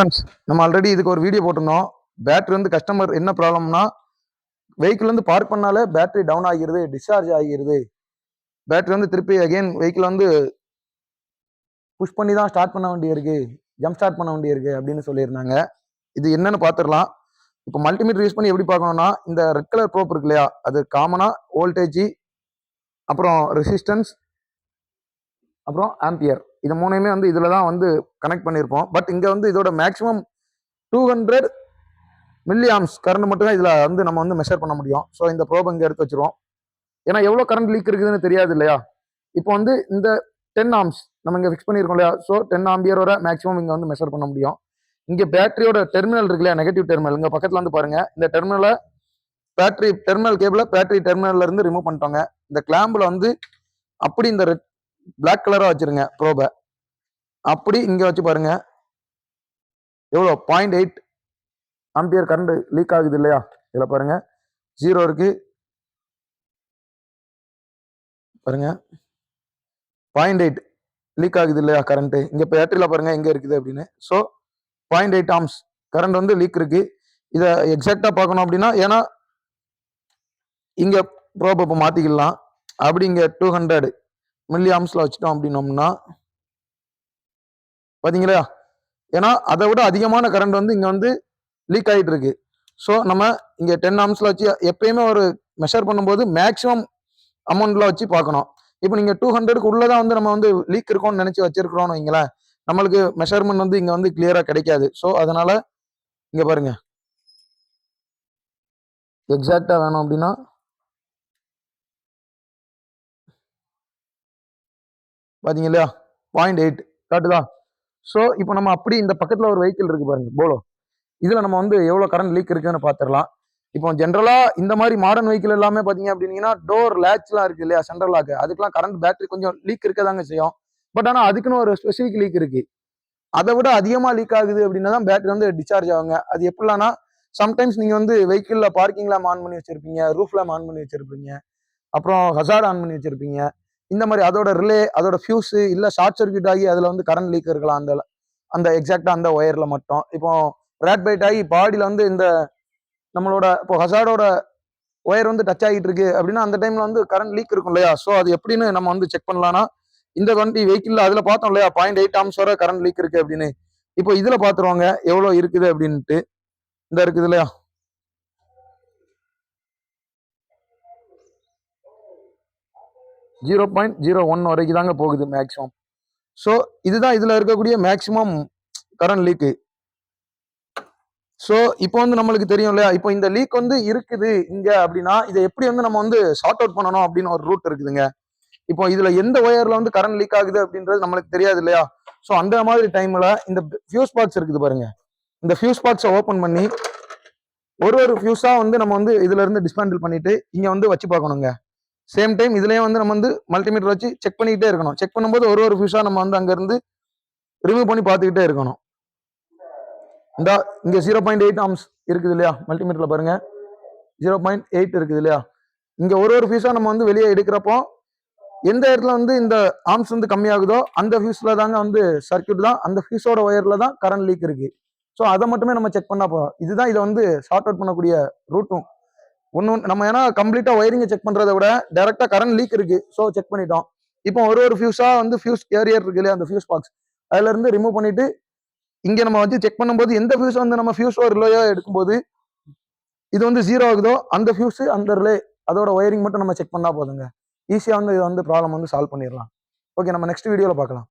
Friends நம்ம already இதுக்கு ஒரு வீடியோ போட்டிருந்தோம். பேட்டரி வந்து கஸ்டமர் என்ன ப்ராப்ளம்னா வெஹிக்கிள் வந்து பார்க் பண்ணாலே பேட்டரி டவுன் ஆகிருது டிஸ்சார்ஜ் ஆகிருது. பேட்டரி வந்து திருப்பி அகைன் வெஹிக்கிள் வந்து புஷ் பண்ணி தான் ஸ்டார்ட் பண்ண வேண்டியிருக்கு ஜம்ப் ஸ்டார்ட் பண்ண வேண்டியிருக்கு அப்படின்னு சொல்லியிருந்தாங்க. இது என்னன்னு பார்த்துடலாம். இப்போ மல்டிமீட்டர் யூஸ் பண்ணி எப்படி பார்க்கணும்னா இந்த ரெட் கலர் ப்ரோப் இருக்கு இல்லையா அது காமனாக வோல்டேஜ் அப்புறம் ரெசிஸ்டன்ஸ் அப்புறம் ஆம்பியர் இது மூணையுமே வந்து இதில் தான் வந்து கனெக்ட் பண்ணியிருப்போம். பட் இங்கே வந்து இதோட maximum two hundred milli amps current மட்டும் தான் இதில் வந்து நம்ம வந்து மெஷர் பண்ண முடியும். ஸோ இந்த ப்ரோப் இங்கே எடுத்து வச்சுருவோம். ஏன்னா எவ்வளோ கரண்ட் லீக் இருக்குதுன்னு தெரியாது இல்லையா? இப்போ வந்து இந்த டென் ஆம்ஸ் நம்ம இங்கே ஃபிக்ஸ் பண்ணியிருக்கோம் இல்லையா? ஸோ டென் ஆம்பியர் வர மேக்ஸிமம் இங்கே வந்து மெஷர் பண்ண முடியும். இங்கே பேட்டரியோட டெர்மினல் இருக்கு இல்லையா? நெகட்டிவ் டெர்மினல் இங்கே பக்கத்தில் வந்து பாருங்கள் இந்த டெர்மினலை பேட்டரி டெர்மினல் கேபிளை பேட்டரி டெர்மினல்ல இருந்து ரிமூவ் பண்ணிட்டோங்க. இந்த கிளாம்பில் வந்து அப்படி இந்த ரெட் பிளாக் கலராக வச்சுருங்க ப்ரோபை அப்படி இங்கே வச்சு பாருங்க. எவ்வளோ? Point eight ampere current leak ஆகுது இல்லையா? இதில் பாருங்க. ஜீரோ இருக்கு. பாருங்க. பாயிண்ட் எயிட் லீக் ஆகுது இல்லையா கரண்ட்டு இங்கே பேட்டரியில் பாருங்க எங்கே இருக்குது அப்படின்னு. So point eight amps current வந்து லீக் இருக்கு. இதை எக்ஸாக்டாக பார்க்கணும் அப்படின்னா ஏன்னா இங்கே ப்ரோப் இப்போ மாற்றிக்கலாம் அப்படி இங்கே டூ ஹண்ட்ரட் மில்லி ஆம்ஸில் வச்சுட்டோம் அப்படின்னோம்னா பார்த்தீங்களா ஏன்னா அதை விட அதிகமான கரண்ட் வந்து இங்கே வந்து லீக் ஆகிட்டு இருக்கு. ஸோ நம்ம இங்கே டென் ஆம்ஸில் வச்சு எப்பயுமே ஒரு மெஷர் பண்ணும்போது மேக்ஸிமம் அமௌண்ட்டில் வச்சு பார்க்கணும். இப்போ நீங்கள் டூ ஹண்ட்ரடுக்கு உள்ளே தான் வந்து நம்ம வந்து லீக் இருக்கோம்னு நினச்சி வச்சிருக்கிறோம்னு வைங்களேன் நம்மளுக்கு மெஷர்மெண்ட் வந்து இங்கே வந்து கிளியராக கிடைக்காது. ஸோ அதனால் இங்கே பாருங்கள் எக்ஸாக்டாக வேணும் அப்படின்னா. பார்த்தீங்க இல்லையா? Point eight காட்டுதா? ஸோ இப்போ நம்ம அப்படி இந்த பக்கத்தில் ஒரு வெஹிக்கிள் இருக்கு பாருங்க போலோ இதில் நம்ம வந்து எவ்வளோ கரண்ட் லீக் இருக்குன்னு பார்த்துடலாம். இப்போ ஜென்ரலாக இந்த மாதிரி மாடர்ன் வெஹிக்கிள் எல்லாமே பார்த்தீங்க அப்படின்னீங்கன்னா டோர் லேட்ச்லாம் இருக்கு இல்லையா சென்ட்ரல் லாக்கு அதுக்கெலாம் கரண்ட் பேட்டரி கொஞ்சம் லீக் இருக்க தாங்க செய்யும். பட் ஆனால் அதுக்குன்னு ஒரு ஸ்பெசிஃபிக் லீக் இருக்குது அதை விட அதிகமாக லீக் ஆகுது அப்படின்னா தான் பேட்டரி வந்து டிஸ்சார்ஜ் ஆகுங்க. அது எப்படிலாம்னா சம்டைம்ஸ் நீங்கள் வந்து வெஹிக்கிளில் பார்க்கிங்கில் ஆன் பண்ணி வச்சுருப்பீங்க ரூஃப்லாம் ஆன் பண்ணி வச்சுருப்பீங்க. அப்புறம் ஹசார் ஆன் பண்ணி வச்சுருப்பீங்க. இந்த மாதிரி அதோட ரிலே அதோட ஃபியூஸு இல்லை ஷார்ட் சர்க்யூட் ஆகி அதில் வந்து கரண்ட் லீக் இருக்கலாம். அந்த அந்த எக்ஸாக்டாக அந்த ஒயரில் மட்டும். இப்போ ரேட் பைட் ஆகி பாடியில் வந்து இந்த நம்மளோட இப்போ ஹசார்டோட ஒயர் வந்து டச் ஆகிட்டு இருக்கு அப்படின்னா அந்த டைமில் வந்து கரண்ட் லீக் இருக்கும் இல்லையா? ஸோ அது எப்படின்னு நம்ம வந்து செக் பண்ணலாம்னா இந்த வண்டி வெஹிக்கிள் அதில் பார்த்தோம் இல்லையா? பாயிண்ட் எயிட் ஆம்ஸ் வர கரண்ட் லீக் இருக்குது அப்படின்னு. இப்போ இதில் பார்த்துருவாங்க எவ்வளோ இருக்குது அப்படின்ட்டு. இந்த இருக்குது இல்லையா? ஜீரோ பாயிண்ட் ஜீரோ ஒன் வரைக்கும் தாங்க போகுது மேக்ஸிமம் ஸோ இதுதான் இதில் இருக்கக்கூடிய மேக்ஸிமம் கரண்ட் லீக்கு ஸோ இப்போ வந்து நம்மளுக்கு தெரியும் இல்லையா? இப்போ இந்த லீக் வந்து இருக்குது இங்கே அப்படின்னா இதை எப்படி வந்து நம்ம வந்து ஷார்ட் அவுட் பண்ணணும் அப்படின்னு ஒரு ரூட் இருக்குதுங்க. இப்போ இதில் எந்த ஒயரில் வந்து கரண்ட் லீக் ஆகுது அப்படின்றது நம்மளுக்கு தெரியாது இல்லையா? ஸோ அந்த மாதிரி டைமில் இந்த ஃபியூஸ் பாக்ஸ் இருக்குது பாருங்க. இந்த ஃபியூஸ் பாக்ஸை ஓப்பன் பண்ணி ஒரு ஒரு ஃபியூஸாக வந்து நம்ம வந்து இதுலேருந்து டிஸ்பேண்டில் பண்ணிவிட்டு பண்ணிட்டு வந்து வச்சு பார்க்கணுங்க. சேம் டைம் இதுலயே வந்து நம்ம வந்து மல்டிமீட்டர் வச்சு செக் பண்ணிக்கிட்டே இருக்கணும். செக் பண்ணும்போது ஒரு ஒரு ஃபியூஸா நம்ம வந்து அங்க இருந்து ரிமூவ் பண்ணி பார்த்துக்கிட்டே இருக்கணும். இந்த இங்க ஜீரோ பாயிண்ட் எயிட் ஆம்ஸ் இருக்குது இல்லையா? மல்டிமீட்டர்ல பாருங்க. ஜீரோ பாயிண்ட் எயிட் இருக்குது இல்லையா? இங்க ஒரு ஒரு ஃபியூஸா நம்ம வந்து வெளியே எடுக்கிறப்போ எந்த இடத்துல வந்து இந்த ஆர்ம்ஸ் வந்து கம்மியாகுதோ அந்த ஃபியூஸ்ல தாங்க வந்து சர்க்கியூட் தான் அந்த ஃபியூஸோட ஒயர்ல தான் கரண்ட் லீக் இருக்கு. ஸோ அதை மட்டுமே நம்ம செக் பண்ணா போதும். இதுதான் இதை வந்து ஷார்ட் அவுட் பண்ணக்கூடிய ரூட்டும் ஒன்று நம்ம ஏன்னா கம்ப்ளீட்டா ஒயரிங்கை செக் பண்றதை விட டைரக்டா கரண்ட் லீக் இருக்கு. ஸோ செக் பண்ணிட்டோம். இப்போ ஒரு ஒரு ஃபியூஸா வந்து ஃபியூஸ் கேரியர் இருக்கு இல்லையா அந்த ஃபியூஸ் பாக்ஸ் அதுல இருந்து ரிமூவ் பண்ணிட்டு இங்க நம்ம வந்து செக் பண்ணும்போது எந்த ஃபியூஸ் வந்து நம்ம ஃபியூஸோ ரிலேயோ எடுக்கும்போது இது வந்து ஜீரோ ஆகுதோ அந்த ஃபியூஸ் அந்த ரிலே அதோட ஒயரிங் மட்டும் நம்ம செக் பண்ணா போதுங்க. ஈஸியாக வந்து இது வந்து ப்ராப்ளம் வந்து சால்வ் பண்ணிடலாம். ஓகே நம்ம நெக்ஸ்ட் வீடியோவில் பார்க்கலாம்.